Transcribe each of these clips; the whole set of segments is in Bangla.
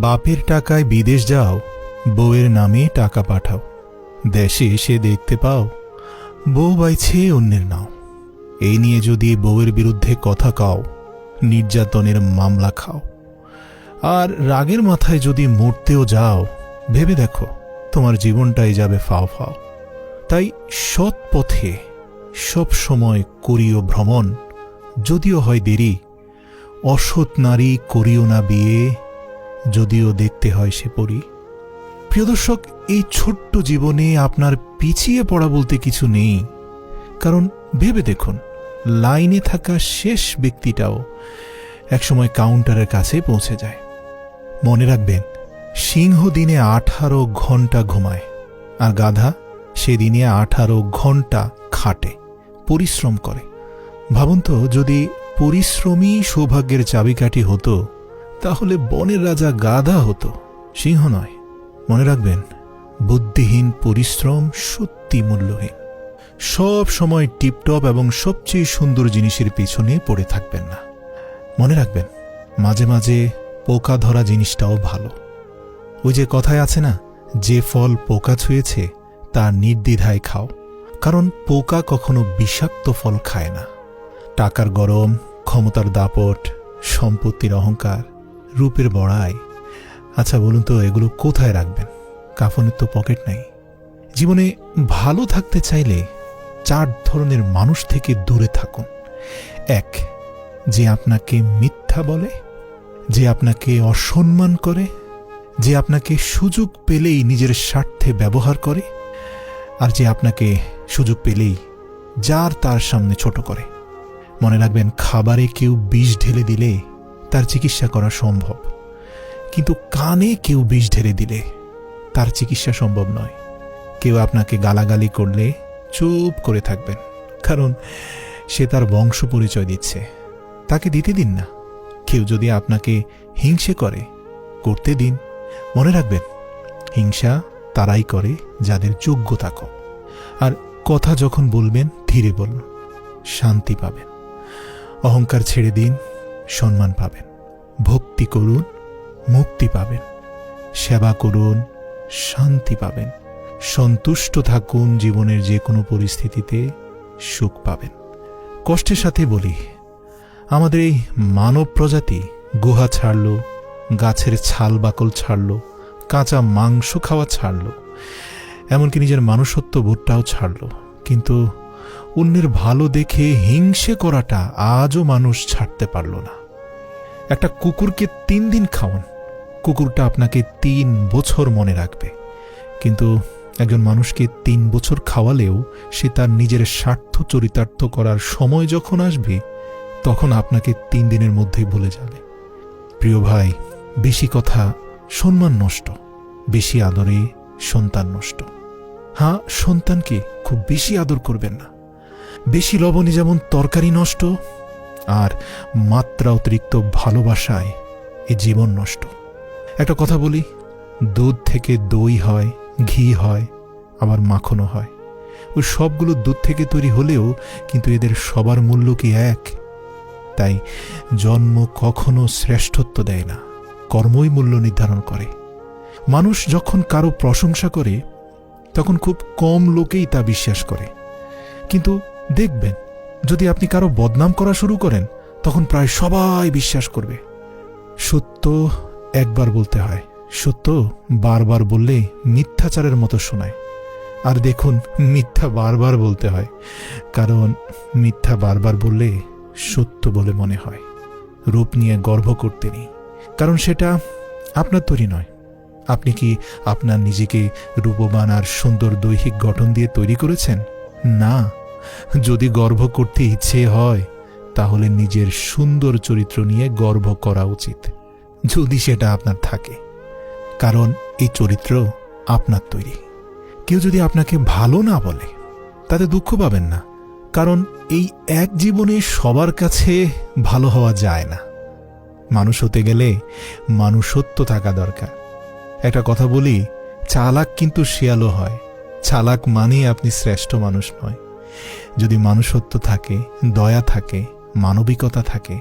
বাপের টাকায় বিদেশ যাও, বউয়ের নামে টাকা পাঠাও। দেশে এসে দেখতে পাও, বউ বাইছে অন্যের নাও। এই নিয়ে যদি বউয়ের বিরুদ্ধে কথা কাও, নির্যাতনের মামলা খাও। আর রাগের মাথায় যদি মরতেও যাও, ভেবে দেখো, তোমার জীবনটাই যাবে ফাও ফাও। তাই সৎ পথে সব সময় করিও ভ্রমণ, যদিও হয় দেরি, অসৎ নারী করিও না বিয়ে যদিও দেখতে হয় সে পরি। প্রিয় দর্শক, এই ছোট্ট জীবনে আপনার পিছিয়ে পড়া বলতে কিছু নেই। কারণ ভেবে দেখুন, লাইনে থাকা শেষ ব্যক্তিটাও একসময় কাউন্টারের কাছে পৌঁছে যায়। মনে রাখবেন, সিংহ দিনে আঠারো ঘণ্টা ঘুমায়, আর গাধা সেদিনে আঠারো ঘণ্টা খাটে, পরিশ্রম করে। ভাবুন তো, যদি পরিশ্রমী সৌভাগ্যের চাবিকাঠি হতো তাহলে বনের রাজা গাধা হতো, সিংহ নয়। মনে রাখবেন, বুদ্ধিহীন, পরিশ্রম, সত্যি মূল্যহীন। সব সময় টিপটপ এবং সবচেয়ে সুন্দর জিনিসের পিছনে পড়ে থাকবেন না। মনে রাখবেন, মাঝে মাঝে পোকা ধরা জিনিসটাও ভালো। ওই যে কথায় আছে না, যে ফল পোকা ছুঁয়েছে, তা নির্দ্বিধায় খাও। কারণ পোকা কখনো বিষাক্ত ফল খায় না। টাকার গরম, ক্ষমতার দাপট, সম্পত্তির অহংকার রূপের বড়াই। আচ্ছা বলুন তো, এগুলো কোথায় রাখবেন? কাফনের তো পকেট নাই। জীবনে ভালো থাকতে চাইলে চার ধরনের মানুষ থেকে দূরে থাকুন। এক, যে আপনাকে মিথ্যা বলে, যে আপনাকে অসম্মান করে, যে আপনাকে সুযোগ পেলেই নিজের স্বার্থে ব্যবহার করে, আর যে আপনাকে সুযোগ পেলেই যার তার সামনে ছোট করে। মনে রাখবেন, খাবারে কেউ বিষ ঢেলে দিলে তার চিকিৎসা করা সম্ভব। কিন্তু কানে কেউ বিষ ঢেলে দিলে তার চিকিৎসা সম্ভব নয়। কেউ আপনাকে গালাগালি করলে চুপ করে থাকবেন। কারণ সে তার বংশ পরিচয় দিচ্ছে। তাকে দিতে দিন না। কেউ যদি আপনাকে হিংসে করে, করতে দিন। মনে রাখবেন, হিংসা তারাই করে যাদের যোগ্যতা কম আর কথা যখন বলবেন, ধীরে বলুন, শান্তি পাবেন। অহংকার ছেড়ে দিন সম্মান পাবেন। ভক্তি করুন, মুক্তি পাবেন। সেবা করুন, শান্তি পাবেন। সন্তুষ্ট থাকুন জীবনের যে কোনো পরিস্থিতিতে সুখ পাবেন। কষ্টের সাথে বলি, আমাদের এই মানব প্রজাতি গুহা ছাড়ল, গাছের ছাল বাকল ছাড়ল, কাঁচা মাংস খাওয়া ছাড়ল, এমনকি নিজের মানুষত্ব বোধটাও ছাড়ল। কিন্তু অন্যের ভালো দেখে হিংসে করাটা আজও মানুষ ছাড়তে পারল না। একটা কুকুরকে তিন দিন খাওয়ান। কুকুরটা আপনাকে তিন বছর মনে রাখবে। কিন্তু একজন মানুষকে তিন বছর খাওয়ালেও সে তার নিজের স্বার্থ চরিতার্থ করার সময় যখন আসবে, তখন আপনাকে তিন দিনের মধ্যেই ভুলে যাবে। প্রিয় ভাই, বেশি কথা সম্মান নষ্ট, বেশি আদরে সন্তান নষ্ট। হ্যাঁ সন্তানকে খুব বেশি আদর করবেন না। বেশি লবণে যেমন তরকারি নষ্ট আর মাত্রা অতিরিক্ত ভালোবাসায় এ জীবন নষ্ট। একটা কথা বলি, দুধ থেকে দই হয়, ঘি হয়, আবার মাখনও হয়। ওই সবগুলো দুধ থেকে তৈরি হলেও কিন্তু এদের সবার মূল্য কি এক? তাই জন্ম কখনো শ্রেষ্ঠত্ব দেয় না, কর্মই মূল্য নির্ধারণ করে। মানুষ যখন কারও প্রশংসা করে, তখন খুব কম লোকেই তা বিশ্বাস করে। কিন্তু দেখবেন, যদি আপনি কারও বদনাম করা শুরু করেন, তখন প্রায় সবাই বিশ্বাস করবে। সত্য একবার বলতে হয়। সত্য বারবার বললে মিথ্যাচারের মতো শোনায়। আর দেখুন, মিথ্যা বারবার বলতে হয়। কারণ মিথ্যা বারবার বললে সত্য বলে মনে হয়। রূপ নিয়ে গর্ব করতে নেই। কারণ সেটা আপনার তৈরি নয়। আপনি কি আপনার নিজেকে রূপবান আর সুন্দর দৈহিক গঠন দিয়ে তৈরি করেছেন? না। যদি গর্ব করতে ইচ্ছে হয়, তাহলে নিজের সুন্দর চরিত্র নিয়ে গর্ব করা উচিত, যদি সেটা আপনার থাকে। কারণ এই চরিত্র আপনার তৈরি। কেউ যদি আপনাকে ভালো না বলে, তাতে দুঃখ পাবেন না। কারণ এই এক জীবনে সবার কাছে ভালো হওয়া যায় না। মানুষ হতে গেলে মানুষত্ব থাকা দরকার। একটা কথা বলি, চালাক কিন্তু শিয়ালও হয়। চালাক মানেই আপনি শ্রেষ্ঠ মানুষ নয়। যদি মানুষত্ব থাকে, দয়া থাকে, মানবিকতা থাকে,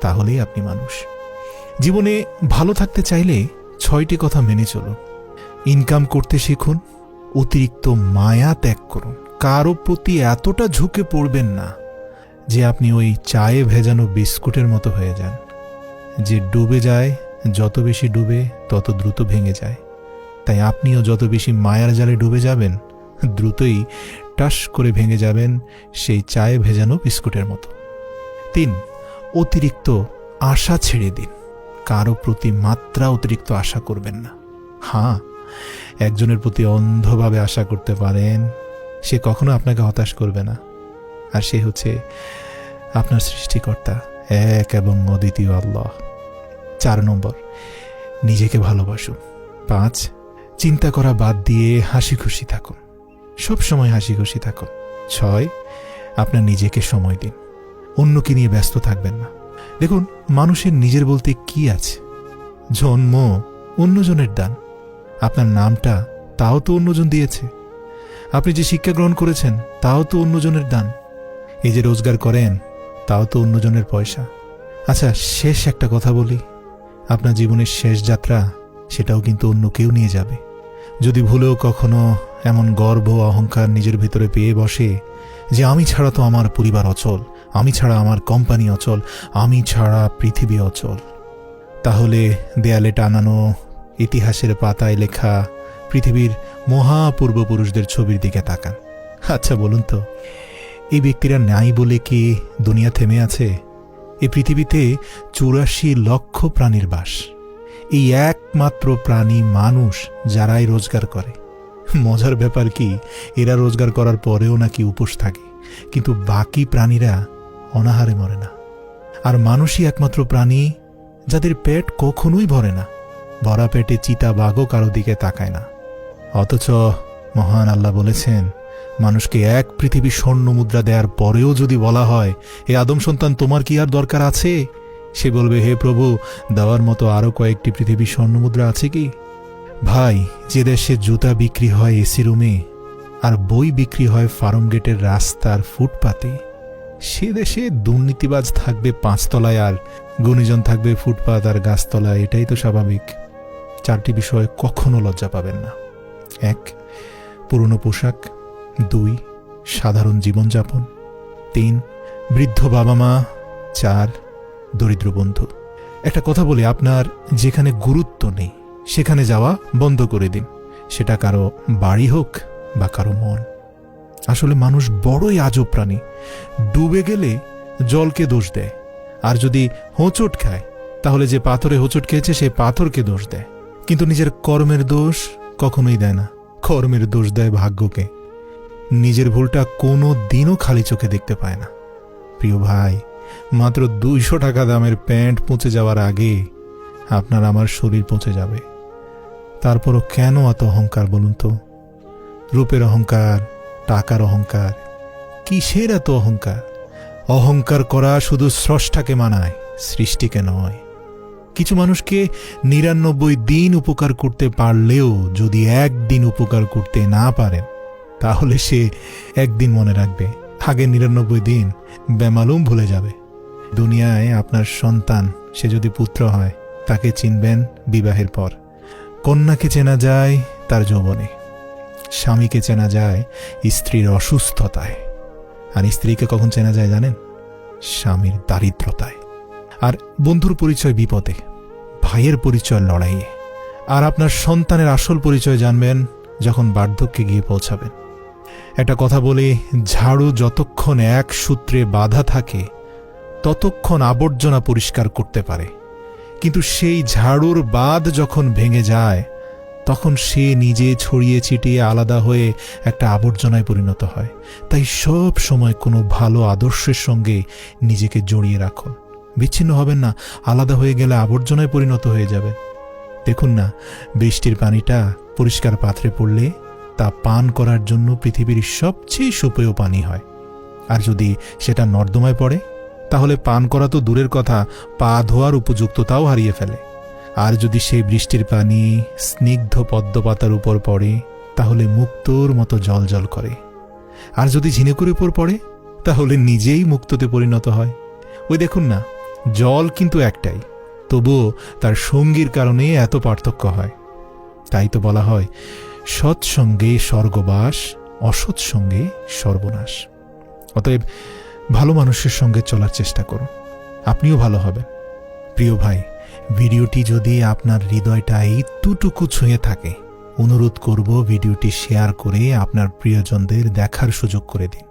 তাহলেই আপনি মানুষ। জীবনে ভালো থাকতে চাইলে ছয়টি কথা মেনে চলুন। ইনকাম করতে শিখুন, অতিরিক্ত মায়া ত্যাগ করুন। কারও প্রতি এতটা ঝুঁকে পড়বেন না যে আপনি ওই চায়ে ভেজানো বিস্কুটের মতো হয়ে যান। যে ডুবে যায়, যত বেশি ডুবে, তত দ্রুত ভেঙে যায়। তাই আপনিও যত বেশি মায়ার জালে ডুবে যাবেন, দ্রুতই টাস করে ভেঙে যাবেন সেই চায়ে ভেজানো বিস্কুটের মতো। তিন, অতিরিক্ত আশা ছেড়ে দিন। কারও প্রতি মাত্রা অতিরিক্ত আশা করবেন না। হ্যাঁ একজনের প্রতি অন্ধভাবে আশা করতে পারেন, সে কখনো আপনাকে হতাশ করবে না। আর সে হচ্ছে আপনার সৃষ্টিকর্তা, এক এবং অদ্বিতীয় আল্লাহ। চার নম্বর, নিজেকে ভালোবাসুন। পাঁচ, চিন্তা করা বাদ দিয়ে হাসি খুশি থাকুন। সব সময় হাসি খুশি থাকুন। ছয়, আপনার নিজেকে সময় দিন। অন্যকে নিয়ে ব্যস্ত থাকবেন না। দেখুন, মানুষের নিজের বলতে কি আছে? জন্ম, অন্যজনের দান। আপনার নামটা, তাও তো অন্যজন দিয়েছে। আপনি যে শিক্ষা গ্রহণ করেছেন, তাও তো অন্যজনের দান। এই যে রোজগার করেন, তাও তো অন্যজনের পয়সা। আচ্ছা শেষ একটা কথা বলি। আপনার জীবনের শেষ যাত্রা, সেটাও কিন্তু অন্য কেউ নিয়ে যাবে। যদি ভুলেও কখনো এমন গর্ব অহংকার নিজের ভিতরে পেয়ে বসে যে আমি ছাড়া তো আমার পরিবার অচল, আমি ছাড়া আমার কোম্পানি অচল, আমি ছাড়া পৃথিবী অচল। তাহলে দেয়ালে টানানো ইতিহাসের পাতায় লেখা পৃথিবীর মহাপূর্বপুরুষদের ছবির দিকে তাকান। আচ্ছা বলুন তো, এই ব্যক্তিরা নাই বলে কি দুনিয়া থেমে আছে? এই পৃথিবীতে চুরাশি লক্ষ প্রাণীর বাস। এই একমাত্র প্রাণী মানুষ যারাই রোজগার করে। মজার ব্যাপার কি, এরা রোজগার করার পরেও নাকি উপোস থাকে, কিন্তু বাকি প্রাণীরা অনাহারে মরে না। আর মানুষই একমাত্র প্রাণী যাদের পেট কখনোই ভরে না, ভরা পেটে চিতা বাঘও কারও দিকে তাকায় না। অথচ মহান আল্লাহ বলেছেন, মানুষকে এক পৃথিবী স্বর্ণ মুদ্রা দেওয়ার পরেও যদি বলা হয় এ আদম সন্তান, তোমার কি আর দরকার আছে? সে বলবে, হে প্রভু, দেওয়ার মতো আরও কয়েকটি পৃথিবী স্বর্ণ মুদ্রা আছে কি? ভাই, যে দেশে জুতা বিক্রি হয় এসি রুমে আর বই বিক্রি হয় ফার্ম গেটের রাস্তার ফুটপাতে, সে দেশে দুর্নীতিবাজ থাকবে পাঁচতলায় আর গুণীজন থাকবে ফুটপাত আর গাছতলায়, এটাই তো স্বাভাবিক। চারটি বিষয়ে কখনো লজ্জা পাবেন না। এক, পুরনো পোশাক। দুই, সাধারণ জীবনযাপন। তিন, বৃদ্ধ বাবা মা। চার দরিদ্র বন্ধু। একটা কথা বলি, আপনার যেখানে গুরুত্ব নেই, সেখানে যাওয়া বন্ধ করে দিন। সেটা কারও বাড়ি হোক বা কারও মন। আসলে মানুষ বড়ই আজব প্রাণী। ডুবে গেলে জলকে দোষ দেয়। আর যদি হোঁচট খায়, তাহলে যে পাথরে হোঁচট খেয়েছে, সে পাথরকে দোষ দেয়। কিন্তু নিজের কর্মের দোষ কখনোই দেয় না। কর্মের দোষ দেয় ভাগ্যকে। নিজের ভুলটা কোনো দিনও খালি চোখে দেখতে পায় না। প্রিয় ভাই মাত্র দুইশো টাকা দামের প্যান্ট পৌঁছে যাওয়ার আগে আপনার আমার শরীর পৌঁছে যাবে। তারপরও কেন এত অহংকার বলুন তো? রূপের অহংকার, টাকার অহংকার, কিসের এত অহংকার? অহংকার করা শুধু স্রষ্টাকে মানায়, সৃষ্টিকে নয়। কিছু মানুষকে নিরানব্বই দিন উপকার করতে পারলেও যদি একদিন উপকার করতে না পারেন, তাহলে সে একদিন মনে রাখবে আগে নিরানব্বই দিন বেমালুম ভুলে যাবে। দুনিয়ায় আপনার সন্তান, সে যদি পুত্র হয়, তাকে চিনবেন বিবাহের পর। কন্যাকে চেনা যায়, তার যৌবনে। স্বামীকে চেনা যায়, স্ত্রীর অসুস্থতায়। আর স্ত্রীকে কখন চেনা যায় জানেন? স্বামীর দারিদ্রতায়। আর বন্ধুর পরিচয় বিপদে, ভাইয়ের পরিচয় লড়াইয়ে। আর আপনার সন্তানের আসল পরিচয় জানবেন যখন বার্ধক্যে গিয়ে পৌঁছাবেন। একটা কথা বলি, ঝাড়ু যতক্ষণ এক সূত্রে বাধা থাকে ততক্ষণ আবর্জনা পরিষ্কার করতে পারে। কিন্তু সেই ঝাড়ুর বাদ যখন ভেঙে যায়, তখন সে নিজে ছড়িয়ে ছিটিয়ে আলাদা হয়ে একটা আবর্জনায় পরিণত হয়। তাই সব সময় কোনো ভালো আদর্শের সঙ্গে নিজেকে জড়িয়ে রাখুন। বিচ্ছিন্ন হবেন না, আলাদা হয়ে গেলে আবর্জনায় পরিণত হয়ে যাবে। দেখুন না, বৃষ্টির পানিটা পরিষ্কার পাত্রে পড়লে তা পান করার জন্য পৃথিবীর সবচেয়ে সুপেয় পানি হয়। আর যদি সেটা নর্দমায় পড়ে তাহলে পান করা তো দূরের কথা, পা ধোয়ার উপযুক্ততাও হারিয়ে ফেলে। আর যদি সেই বৃষ্টির পানি স্নিগ্ধ পদ্মপাতার উপর পড়ে, তাহলে মুক্তোর মতো জল জল করে। আর যদি ঝিনুকের উপর পড়ে, তাহলে নিজেই মুক্ততে পরিণত হয়। ওই দেখুন না, জল কিন্তু একটাই, তবুও তার সঙ্গীর কারণে এত পার্থক্য হয়। তাই তো বলা হয়, সৎসঙ্গে স্বর্গবাস অসৎ সঙ্গে সর্বনাশ। অতএব ভালো মানুষের সঙ্গে চলার চেষ্টা করুন। আপনিও ভালো হবেন। প্রিয় ভাই, ভিডিওটি যদি আপনার হৃদয়টা একটুটুকু ছুঁয়ে থাকে, অনুরোধ করব ভিডিওটি শেয়ার করে আপনার প্রিয়জনদের দেখার সুযোগ করে দিন।